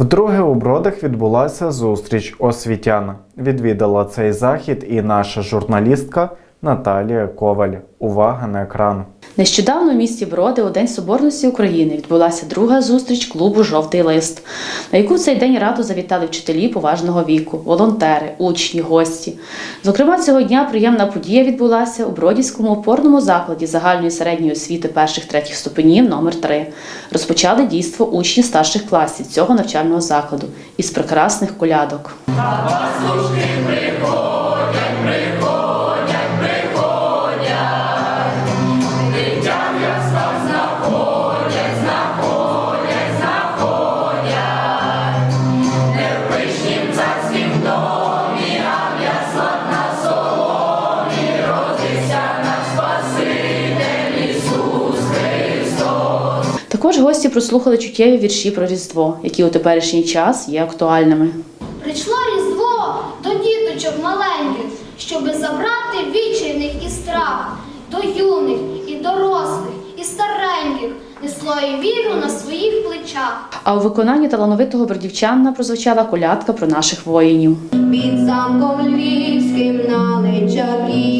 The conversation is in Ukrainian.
Вдруге у бродах відбулася зустріч освітян. Відвідала цей захід і наша журналістка Наталія Коваль. Увага на екран. Нещодавно в місті Броди у День Соборності України відбулася друга зустріч клубу Жовтий лист, на яку цей день радо завітали вчителі поважного віку, волонтери, учні, гості. Зокрема, цього дня приємна подія відбулася у Бродівському опорному закладі загальної середньої освіти перших третіх ступенів номер 3 Розпочали дійство учні старших класів цього навчального закладу із прекрасних колядок. Також гості прослухали чуттєві вірші про Різдво, які у теперішній час є актуальними. Прийшло різдво до діточок маленьких, щоби забрати відчайних і страх, до юних і дорослих, і стареньких, несло і віру на своїх плечах. А у виконанні талановитого бродівчанна прозвучала колядка про наших воїнів. Під замком львівським на Личаківським